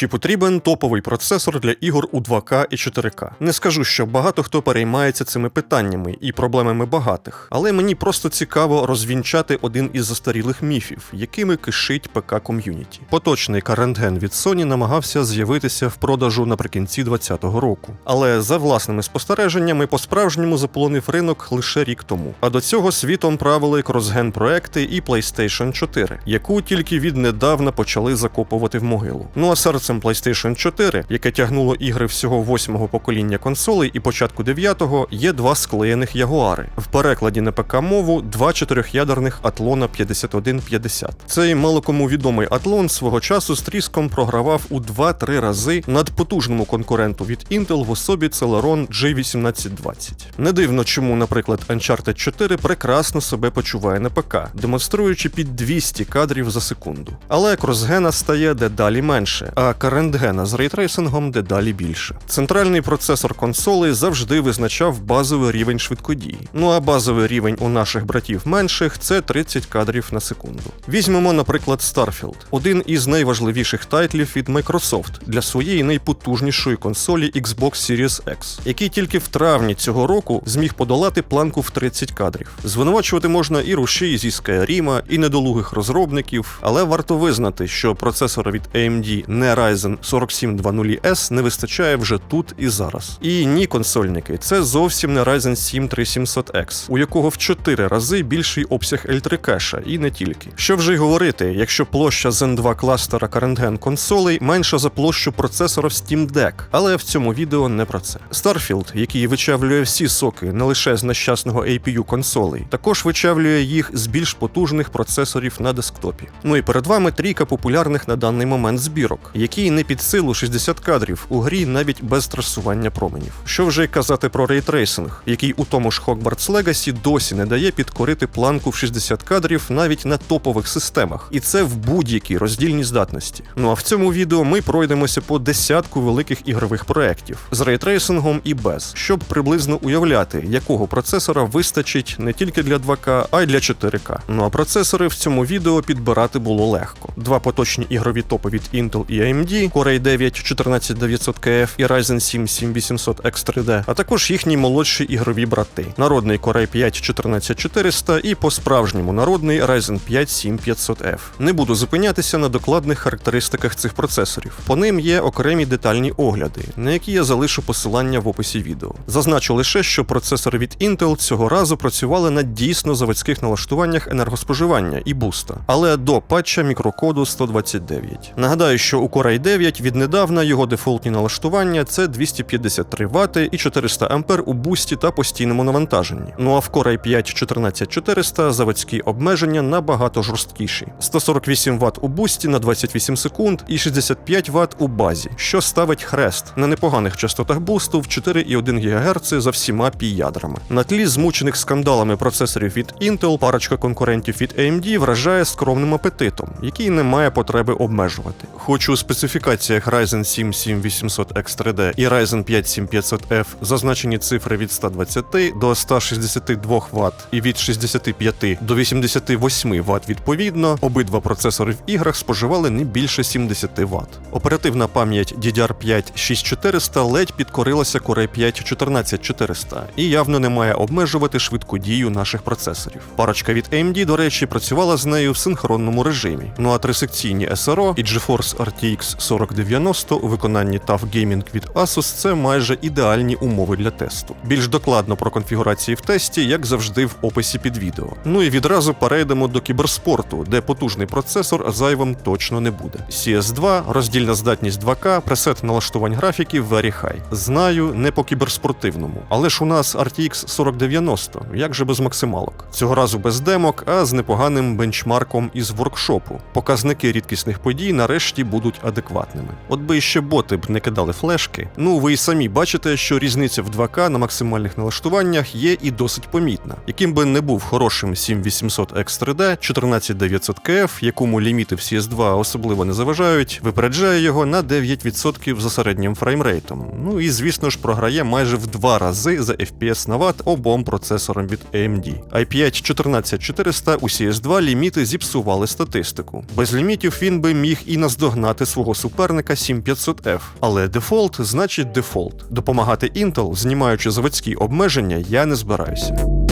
Чи потрібен топовий процесор для ігор у 2К і 4К? Не скажу, що багато хто переймається цими питаннями і проблемами багатих, але мені просто цікаво розвінчати один із застарілих міфів, якими кишить ПК ком'юніті. Поточний карентген від Sony намагався з'явитися в продажу наприкінці 2020 року, але за власними спостереженнями по-справжньому заполонив ринок лише рік тому. А до цього світом правили кросген проекти і PlayStation 4, яку тільки віднедавна почали закопувати в могилу. Ну а серцем PlayStation 4, яке тягнуло ігри всього восьмого покоління консолей і початку дев'ятого, є два склеєних ягуари. В перекладі на ПК мову два чотирьохядерних Атлона 5150. Цей мало кому відомий Атлон свого часу з тріском програвав у 2-3 рази надпотужному конкуренту від Intel в особі Celeron G1820. Не дивно, чому, наприклад, Uncharted 4 прекрасно себе почуває на ПК, демонструючи під 200 кадрів за секунду. Але кросгена стає дедалі менше, а карентгена з рейтрейсингом дедалі більше. Центральний процесор консолей завжди визначав базовий рівень швидкодії. Ну а базовий рівень у наших братів менших це 30 кадрів на секунду. Візьмемо, наприклад, Starfield, один із найважливіших тайтлів від Microsoft для своєї найпотужнішої консолі Xbox Series X, який тільки в травні цього року зміг подолати планку в 30 кадрів. Звинувачувати можна і рушій зі Skyrim, і недолугих розробників, але варто визнати, що процесора від AMD не Ryzen 4720S не вистачає вже тут і зараз. І ні, консольники, це зовсім не Ryzen 7 3700X, у якого в 4 рази більший обсяг L3 кеша, і не тільки. Що вже й говорити, якщо площа Zen 2 кластера Current консолей менша за площу процесора в Steam Deck, але в цьому відео не про це. Starfield, який вичавлює всі соки не лише з нещасного APU консолей, також вичавлює їх з більш потужних процесорів на десктопі. Ну і перед вами трійка популярних на даний момент збірок, які не під силу 60 кадрів у грі навіть без трасування променів. Що вже казати про рейтрейсинг, який у тому ж Hogwarts Legacy досі не дає підкорити планку в 60 кадрів навіть на топових системах, і це в будь-якій роздільній здатності. Ну а в цьому відео ми пройдемося по десятку великих ігрових проєктів з рейтрейсингом і без, щоб приблизно уявляти, якого процесора вистачить не тільки для 2К, а й для 4К. Ну а процесори в цьому відео підбирати було легко. Два поточні ігрові топи від Intel і AMD, Core i9 14900KF і Ryzen 7 7800X3D, а також їхні молодші ігрові брати. Народний Core i5 14400 і по-справжньому народний Ryzen 5 7500F. Не буду зупинятися на докладних характеристиках цих процесорів. По ним є окремі детальні огляди, на які я залишу посилання в описі відео. Зазначу лише, що процесори від Intel цього разу працювали на дійсно заводських налаштуваннях енергоспоживання і буста, але до патча мікрокоду 129. Нагадаю, що у Core i9 віднедавна його дефолтні налаштування це 253 Вт і 400 А у бусті та постійному навантаженні. Ну а в Core i5 14400 заводські обмеження набагато жорсткіші: 148 Вт у бусті на 28 секунд і 65 Вт у базі, що ставить хрест на непоганих частотах бусту в 4,1 ГГц за всіма пі-ядрами. На тлі змучених скандалами процесорів від Intel парочка конкурентів від AMD вражає скромним апетитом, який не має потреби обмежувати. Хоч у специфікаціях Ryzen 7 7800X3D і Ryzen 5 7500F зазначені цифри від 120 до 162 Вт і від 65 до 88 Вт відповідно, обидва процесори в іграх споживали не більше 70 Вт. Оперативна пам'ять DDR5 6400 ледь підкорилася Core i5 14400 і явно не має обмежувати швидку дію наших процесорів. Парочка від AMD, до речі, працювала з нею в синхронному режимі. Ну а трисекційні SRO і GeForce RTX 4090 у виконанні TUF Gaming від Asus це майже ідеальні умови для тесту. Більш докладно про конфігурації в тесті, як завжди, в описі під відео. Ну і відразу перейдемо до кіберспорту, де потужний процесор зайвим точно не буде. CS2, роздільна здатність 2К, пресет налаштувань графіків Very High. Знаю, не по кіберспортивному, але ж у нас RTX 4090, як же без максималок. Цього разу без демок, а з непоганим бенчмарком із воркшопу. Показники рідкісних подій нарешті будуть адекватними. От би іще боти б не кидали флешки. Ну ви й самі бачите, що різниця в 2К на максимальних налаштуваннях є і досить помітна. Яким би не був хорошим 7800X3D, 14900KF, якому ліміти в CS2 особливо не заважають, випереджає його на 9% за середнім фреймрейтом. Ну і звісно ж програє майже в два рази за FPS на Вт обом процесорам від AMD. i5 14400 у CS2 ліміти зіпсували статистику. Без лімітів він би міг і наздогнати свого свого суперника 7500F. Але дефолт значить дефолт. Допомагати Intel, знімаючи заводські обмеження, я не збираюся.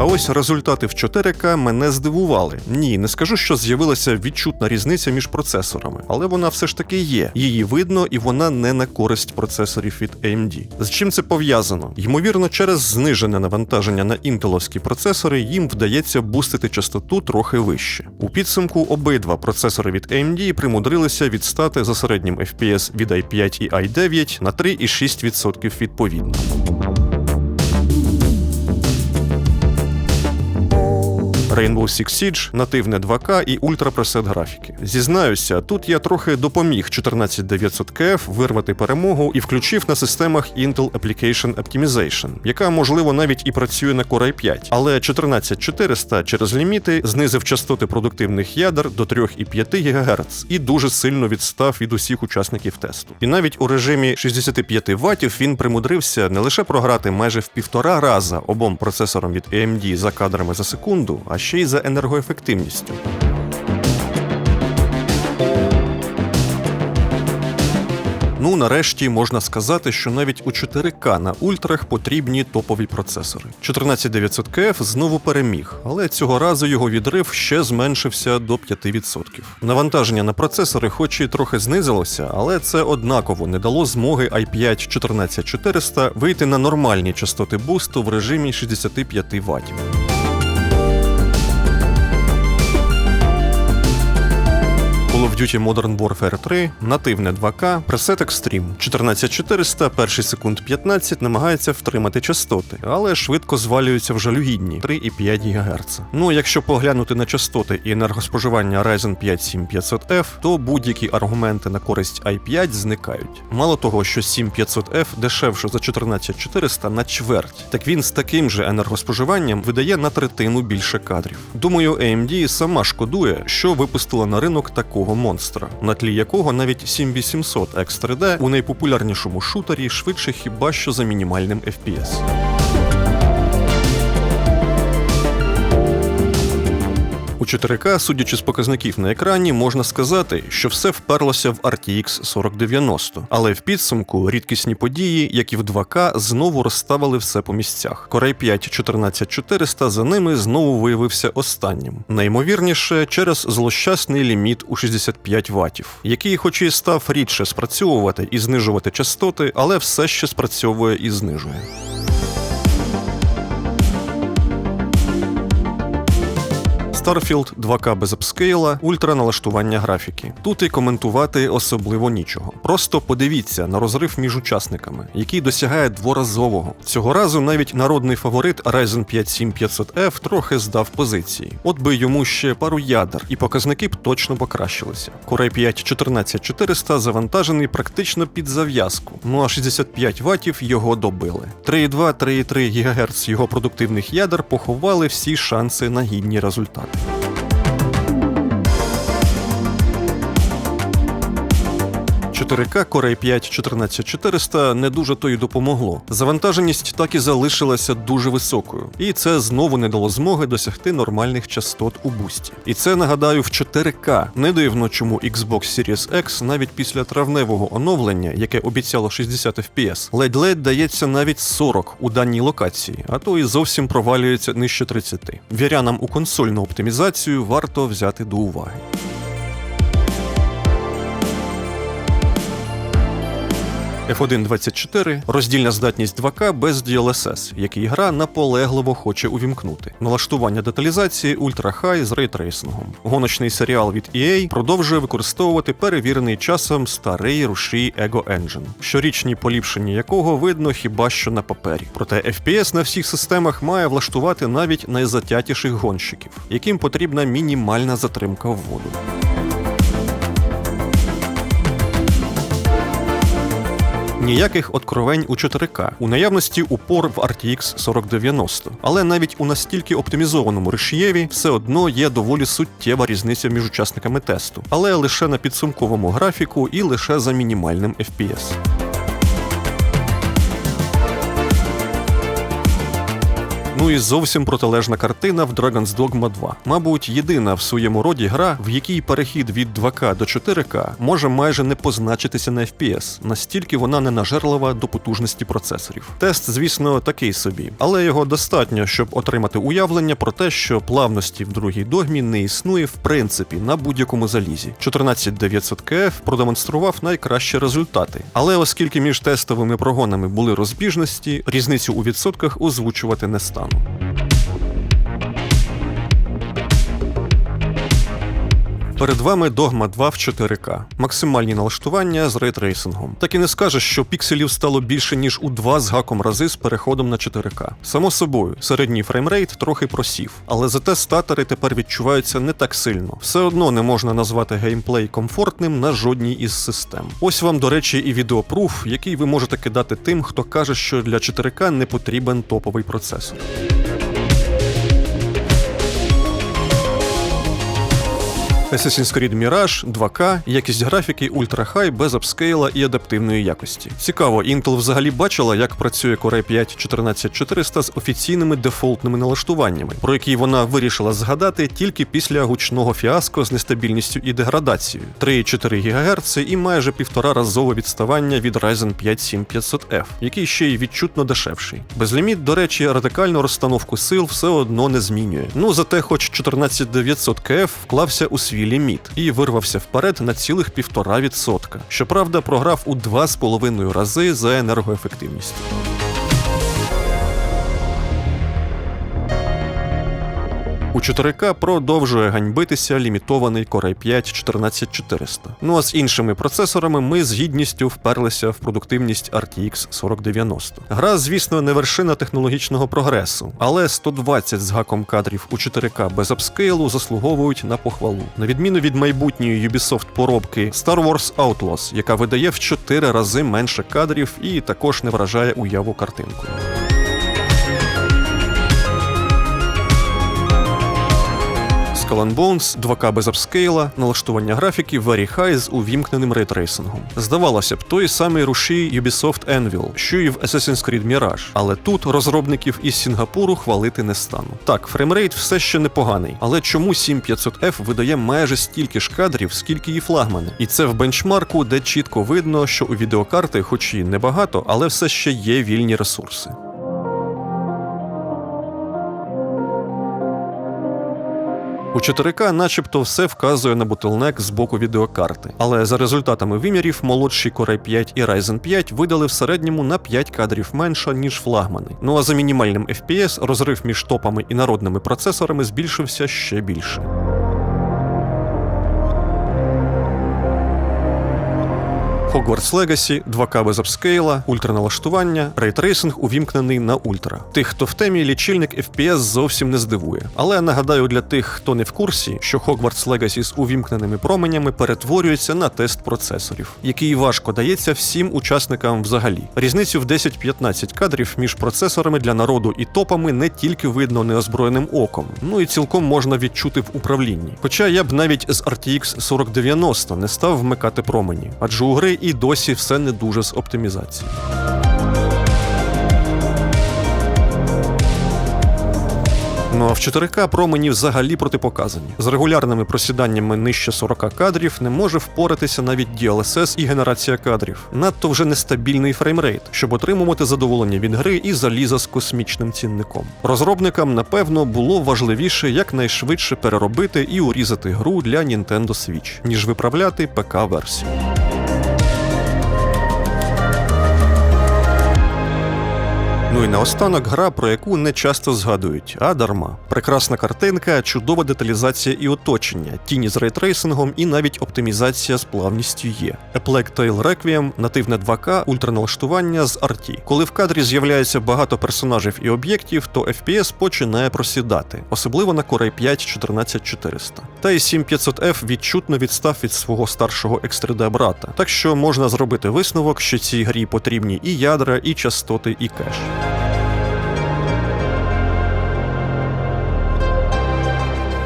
А ось результати в 4К мене здивували. Ні, не скажу, що з'явилася відчутна різниця між процесорами, але вона все ж таки є. Її видно, і вона не на користь процесорів від AMD. З чим це пов'язано? Ймовірно, через знижене навантаження на інтеловські процесори їм вдається бустити частоту трохи вище. У підсумку обидва процесори від AMD примудрилися відстати за середнім FPS від i5 і i9 на 3,6% відповідно. Rainbow Six Siege, нативне 2К і ультрапресет графіки. Зізнаюся, тут я трохи допоміг 14900KF вирвати перемогу і включив на системах Intel Application Optimization, яка, можливо, навіть і працює на Core i5. Але 14400 через ліміти знизив частоти продуктивних ядер до 3,5 ГГц і дуже сильно відстав від усіх учасників тесту. І навіть у режимі 65 Вт він примудрився не лише програти майже в півтора раза обом процесорам від AMD за кадрами за секунду, а ще й за енергоефективністю. Ну, нарешті можна сказати, що навіть у 4К на ультрах потрібні топові процесори. 14900KF знову переміг, але цього разу його відрив ще зменшився до 5%. Навантаження на процесори, хоч і трохи знизилося, але це однаково не дало змоги i5 14400 вийти на нормальні частоти бусту в режимі 65 Вт. Duty Modern Warfare 3, нативне 2К, пресет Extreme. 14400, перший секунд 15 намагається втримати частоти, але швидко звалюються в жалюгідні 3,5 ГГц. Ну, якщо поглянути на частоти і енергоспоживання Ryzen 5 7500F, то будь-які аргументи на користь i5 зникають. Мало того, що 7500F дешевше за 14400 на чверть, так він з таким же енергоспоживанням видає на третину більше кадрів. Думаю, AMD сама шкодує, що випустила на ринок такого монстра, на тлі якого навіть 7800 X3D у найпопулярнішому шутері швидше хіба що за мінімальним FPS. 4К, судячи з показників на екрані, можна сказати, що все вперлося в RTX 4090, але в підсумку рідкісні події, як і в 2К, знову розставили все по місцях. Core i5 14400 за ними знову виявився останнім. Наймовірніше, через злощасний ліміт у 65 Вт, який, хоч і став рідше спрацьовувати і знижувати частоти, але все ще спрацьовує і знижує. Starfield 2К без апскейла, ультра налаштування графіки. Тут і коментувати особливо нічого. Просто подивіться на розрив між учасниками, який досягає дворазового. Цього разу навіть народний фаворит Ryzen 5 7500F трохи здав позиції. От би йому ще пару ядер, і показники б точно покращилися. Core i5 14400 завантажений практично під зав'язку, ну а 65 ватів його добили. 3,2-3,3 ГГц його продуктивних ядер поховали всі шанси на гідні результати. 4К Core i5 14400 не дуже то й допомогло. Завантаженість так і залишилася дуже високою, і це знову не дало змоги досягти нормальних частот у бусті. І це нагадаю в 4К. Не дивно, чому Xbox Series X навіть після травневого оновлення, яке обіцяло 60 FPS, ледь-ледь дається навіть 40 у даній локації, а то і зовсім провалюється нижче 30. Вірянам у консольну оптимізацію варто взяти до уваги. F1.24 роздільна здатність 2К без DLSS, який гра наполегливо хоче увімкнути. Налаштування деталізації High з рейтрейсингом. Гоночний серіал від EA продовжує використовувати перевірений часом старий рушій Ego Engine, щорічні поліпшення якого видно хіба що на папері. Проте FPS на всіх системах має влаштувати навіть найзатятіших гонщиків, яким потрібна мінімальна затримка вводу. Ніяких откровень у 4К. У наявності упор в RTX 4090. Але навіть у настільки оптимізованому решієві все одно є доволі суттєва різниця між учасниками тесту, але лише на підсумковому графіку і лише за мінімальним FPS. Ну і зовсім протилежна картина в Dragon's Dogma 2. Мабуть, єдина в своєму роді гра, в якій перехід від 2К до 4К може майже не позначитися на FPS, настільки вона не нажерлива до потужності процесорів. Тест, звісно, такий собі, але його достатньо, щоб отримати уявлення про те, що плавності в другій догмі не існує в принципі на будь-якому залізі. 14900 KF продемонстрував найкращі результати, але оскільки між тестовими прогонами були розбіжності, різницю у відсотках озвучувати не стану. Перед вами Dogma 2 в 4К. Максимальні налаштування з рейтрейсингом. Так і не скажеш, що пікселів стало більше, ніж у 2 з гаком рази з переходом на 4К. Само собою, середній фреймрейт трохи просів, але зате статери тепер відчуваються не так сильно. Все одно не можна назвати геймплей комфортним на жодній із систем. Ось вам, до речі, і відеопруф, який ви можете кидати тим, хто каже, що для 4К не потрібен топовий процесор. Assassin's Creed Mirage 2К, якість графіки ультрахай без апскейла і адаптивної якості. Цікаво, Intel взагалі бачила, як працює Core 5 14400 з офіційними дефолтними налаштуваннями, про які вона вирішила згадати тільки після гучного фіаско з нестабільністю і деградацією, 3,4 ГГц і майже півтора разове відставання від Ryzen 5 7500F, який ще й відчутно дешевший. Безліміт, до речі, радикальну розстановку сил все одно не змінює. Ну зате, хоч 14900 КФ вклався у свій ліміт і вирвався вперед на цілих півтора відсотка. Щоправда, програв у 2,5 рази за енергоефективністю. У 4К продовжує ганьбитися лімітований Core 5 14400. Ну а з іншими процесорами ми з гідністю вперлися в продуктивність RTX 4090. Гра, звісно, не вершина технологічного прогресу, але 120 з гаком кадрів у 4К без апскейлу заслуговують на похвалу. На відміну від майбутньої Ubisoft поробки Star Wars Outlaws, яка видає в 4 рази менше кадрів і також не вражає уяву картинкою. Skull Bones, 2К без апскейла, налаштування графіки Very High з увімкненим рейтрейсингом. Здавалося б, той самий рушій Ubisoft Anvil, що і в Assassin's Creed Mirage, але тут розробників із Сінгапуру хвалити не стану. Так, фреймрейт все ще непоганий, але чому 7500F видає майже стільки ж кадрів, скільки і флагмани? І це в бенчмарку, де чітко видно, що у відеокарти, хоч і небагато, але все ще є вільні ресурси. У 4К начебто все вказує на бутилнек з боку відеокарти, але за результатами вимірів молодші Core 5 і Ryzen 5 видали в середньому на 5 кадрів менше, ніж флагмани. Ну а за мінімальним FPS розрив між топами і народними процесорами збільшився ще більше. Hogwarts Legacy, 2К без апскейла, ультраналаштування, рейтрейсинг увімкнений на ультра. Тих, хто в темі, лічильник FPS зовсім не здивує. Але нагадаю для тих, хто не в курсі, що Hogwarts Legacy з увімкненими променями перетворюється на тест процесорів, який важко дається всім учасникам взагалі. Різницю в 10-15 кадрів між процесорами для народу і топами не тільки видно неозброєним оком, ну і цілком можна відчути в управлінні. Хоча я б навіть з RTX 4090 не став вмикати промені, адже у гри і досі все не дуже з оптимізацією. Ну а в 4К промені взагалі протипоказані. З регулярними просіданнями нижче 40 кадрів не може впоратися навіть DLSS і генерація кадрів. Надто вже нестабільний фреймрейт, щоб отримувати задоволення від гри і заліза з космічним цінником. Розробникам, напевно, було важливіше якнайшвидше переробити і урізати гру для Nintendo Switch, ніж виправляти ПК-версію. Ну і наостанок гра, про яку не часто згадують, а дарма. Прекрасна картинка, чудова деталізація і оточення, тіні з рейтрейсингом і навіть оптимізація з плавністю є. A Plague Requiem, нативне 2К, ультраналаштування з RT. Коли в кадрі з'являється багато персонажів і об'єктів, то FPS починає просідати, особливо на Core 5 14400. Та і 7500F відчутно відстав від свого старшого X3D брата, так що можна зробити висновок, що цій грі потрібні і ядра, і частоти, і кеш.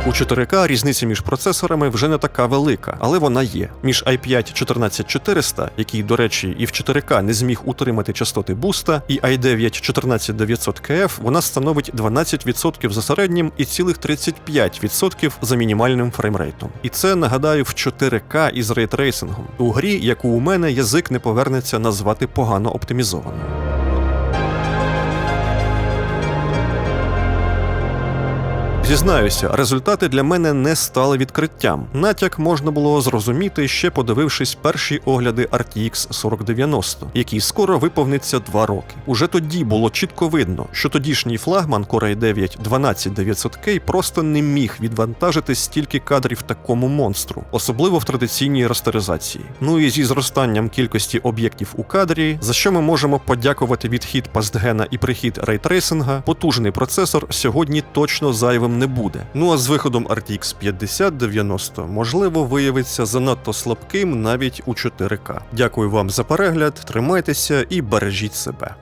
У 4К різниця між процесорами вже не така велика, але вона є. Між i5 14400, який, до речі, і в 4К не зміг утримати частоти буста, і i9 14900 KF вона становить 12% за середнім і цілих 35% за мінімальним фреймрейтом. І це нагадаю в 4К із рейтрейсингом. У грі, яку у мене язик не повернеться назвати погано оптимізованою. Зізнаюся, результати для мене не стали відкриттям. Натяк можна було зрозуміти ще подивившись перші огляди RTX 4090, який скоро виповниться два роки. Уже тоді було чітко видно, що тодішній флагман Core i9 12900K просто не міг відвантажити стільки кадрів такому монстру, особливо в традиційній растеризації. Ну і зі зростанням кількості об'єктів у кадрі, за що ми можемо подякувати відхід пастгена і прихід рейтрейсинга, потужний процесор сьогодні точно зайвим не буде. Ну а з виходом RTX 5090 можливо виявиться занадто слабким навіть у 4К. Дякую вам за перегляд, тримайтеся і бережіть себе.